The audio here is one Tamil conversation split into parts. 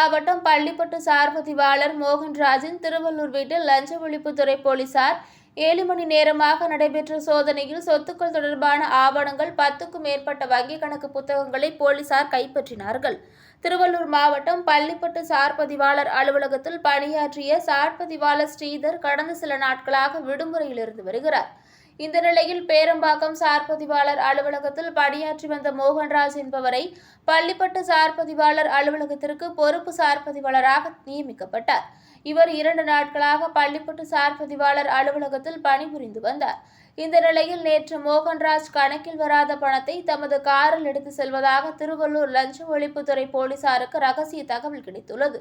மாவட்டம் பள்ளிப்பட்டு சார் பதிவாளர் மோகன்ராஜின் திருவள்ளூர் வீட்டில் லஞ்ச ஒழிப்புத்துறை போலீசார் ஏழு மணி நேரமாக நடைபெற்ற சோதனையில் சொத்துக்கள் தொடர்பான ஆவணங்கள் பத்துக்கும் மேற்பட்ட வங்கிக் கணக்கு புத்தகங்களை போலீசார் கைப்பற்றினார்கள். திருவள்ளூர் மாவட்டம் பள்ளிப்பட்டு சார் பதிவாளர் அலுவலகத்தில் பணியாற்றிய சார் பதிவாளர் ஸ்ரீதர் கடந்த சில நாட்களாக விடுமுறையில் இருந்து வருகிறார். இந்த நிலையில் பேரம்பாக்கம் சார் பதிவாளர் அலுவலகத்தில் பணியாற்றி வந்த மோகன்ராஜ் என்பவரை பள்ளிப்பட்டு சார் பதிவாளர் அலுவலகத்திற்கு பொறுப்பு சார் பதிவாளராக நியமிக்கப்பட்டார். இவர் இரண்டு நாட்களாக பள்ளிப்பட்டு சார் பதிவாளர் அலுவலகத்தில் பணிபுரிந்து வந்தார். இந்த நிலையில் நேற்று மோகன்ராஜ் கணக்கில் வராத பணத்தை தமது காரில் எடுத்து செல்வதாக திருவள்ளூர் லஞ்ச ஒழிப்புத்துறை போலீசாருக்கு ரகசிய தகவல் கிடைத்துள்ளது.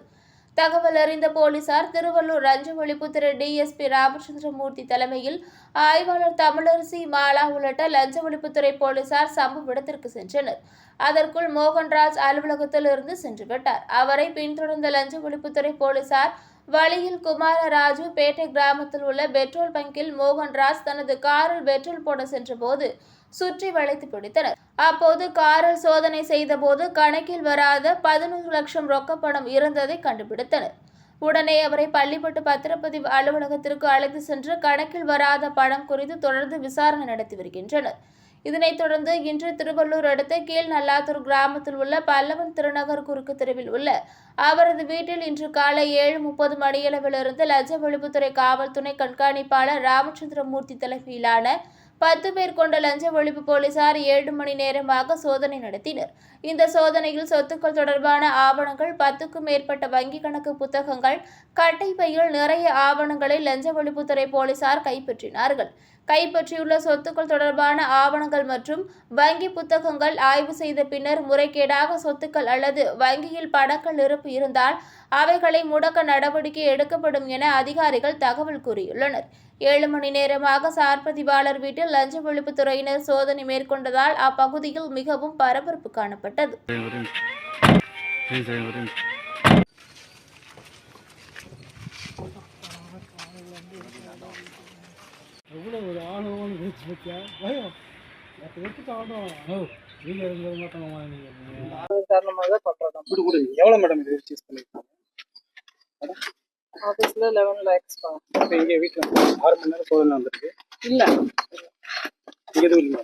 தகவல் அறிந்த போலீசார் திருவள்ளூர் லஞ்ச ஒழிப்புத்துறை டிஎஸ்பி ராமச்சந்திரமூர்த்தி தலைமையில் ஆய்வாளர் தமிழரசி மாலா உள்ளிட்ட லஞ்ச ஒழிப்புத்துறை போலீசார் சம்பவ இடத்திற்கு சென்றனர். அதற்குள் மோகன்ராஜ் அலுவலகத்தில் இருந்து சென்று விட்டார். அவரை பின்தொடர்ந்த லஞ்ச ஒழிப்புத்துறை போலீசார் வழியில் குமாரராஜு பேட்டை கிராமத்தில் உள்ள பெட்ரோல் பங்கில் மோகன்ராஜ் தனது காரில் பெட்ரோல் போட சென்றபோது சுற்றி வளைத்து பிடித்தனர். அப்போது காரில் சோதனை செய்தபோது கணக்கில் வராத பதினொரு லட்சம் ரொக்கப்பணம் இருந்ததை கண்டுபிடித்தனர். உடனே அவரை பள்ளிப்பட்டு பத்திரப்பதிவு அலுவலகத்திற்கு அழைத்து சென்று கணக்கில் வராத பணம் குறித்து தொடர்ந்து விசாரணை நடத்தி வருகின்றனர். இதனைத் தொடர்ந்து இன்று திருவள்ளூர் அடுத்த கீழ் நல்லாத்தூர் கிராமத்தில் உள்ள பல்லவன் திருநகர் குறுக்கு தெருவில் உள்ள அவரது வீட்டில் இன்று காலை ஏழு முப்பது மணியளவிலிருந்து லஞ்ச ஒழிப்புத்துறை காவல் துணை கண்காணிப்பாளர் ராமச்சந்திரமூர்த்தி தலைமையிலான பத்து பேர் கொண்ட லஞ்ச ஒழிப்பு போலீசார் ஏழு மணி நேரமாக சோதனை நடத்தினர். இந்த சோதனையில் சொத்துக்கள் தொடர்பான ஆவணங்கள் பத்துக்கும் மேற்பட்ட வங்கி கணக்கு புத்தகங்கள் கட்டை பையில் நிறைய ஆவணங்களை லஞ்ச ஒழிப்புத்துறை போலீசார் கைப்பற்றினார்கள். கைப்பற்றியுள்ள சொத்துக்கள் தொடர்பான ஆவணங்கள் மற்றும் வங்கி புத்தகங்கள் ஆய்வு செய்த பின்னர் முறைகேடாக சொத்துக்கள் அல்லது வங்கியில் பணங்கள் இருப்பு இருந்தால் அவைகளை முடக்க நடவடிக்கை எடுக்கப்படும் என அதிகாரிகள் தகவல் கூறியுள்ளனர். ஏழு மணி நேரமாக சார் பதிவாளர் வீட்டில் லஞ்ச ஒழிப்புத்துறையினர் சோதனை மேற்கொண்டதால் அப்பகுதியில் மிகவும் பரபரப்பு காணப்பட்டது. எவ்வளோ ஒரு ஆணவம் வச்சு வச்சா பயம் மற்ற வச்சுட்டு ஆடும் நீங்கள் இருந்தது மட்டும் நீங்கள் காரணமாக தான் பண்றோம். இப்படி கூட எவ்வளோ மேடம் இது சூஸ் பண்ணியிருக்காங்க ஆஃபீஸில் லெவன் லேக்ஸ் இப்போ இங்கே வீட்டில் ஆறு மணி நேரம் சோதனை வந்திருக்கு. இல்ல. இங்கே எதுவும் இல்லை